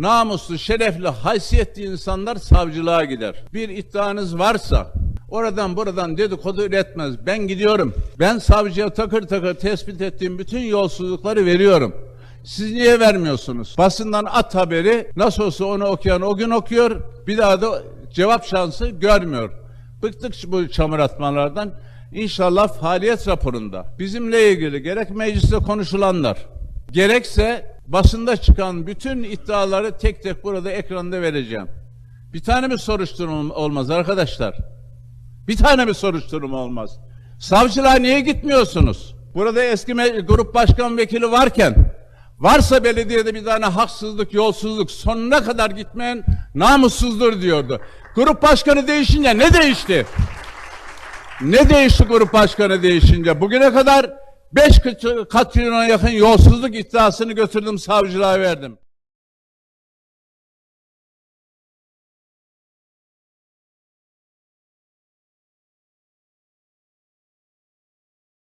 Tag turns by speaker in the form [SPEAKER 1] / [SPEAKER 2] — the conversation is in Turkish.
[SPEAKER 1] Namuslu, şerefli, haysiyetli insanlar savcılığa gider. Bir iddianız varsa oradan buradan dedikodu üretmez. Ben gidiyorum. Ben savcıya takır takır tespit ettiğim bütün yolsuzlukları veriyorum. Siz niye vermiyorsunuz? Basından at haberi nasıl olsa onu okuyan o gün okuyor. Bir daha da cevap şansı görmüyor. Bıktık bu çamur atmalardan. İnşallah faaliyet raporunda bizimle ilgili gerek mecliste konuşulanlar gerekse basında çıkan bütün iddiaları tek tek burada ekranda vereceğim. Bir tane mi soruşturma olmaz arkadaşlar? Bir tane mi soruşturma olmaz? Savcılığa niye gitmiyorsunuz? Burada eski grup başkan vekili varken varsa belediyede bir tane haksızlık, yolsuzluk sonuna kadar gitmeyen namussuzdur diyordu. Grup başkanı değişince ne değişti? Ne değişti grup başkanı değişince? Bugüne kadar 5 katrilyona yakın yolsuzluk iddiasını götürdüm savcılığa verdim.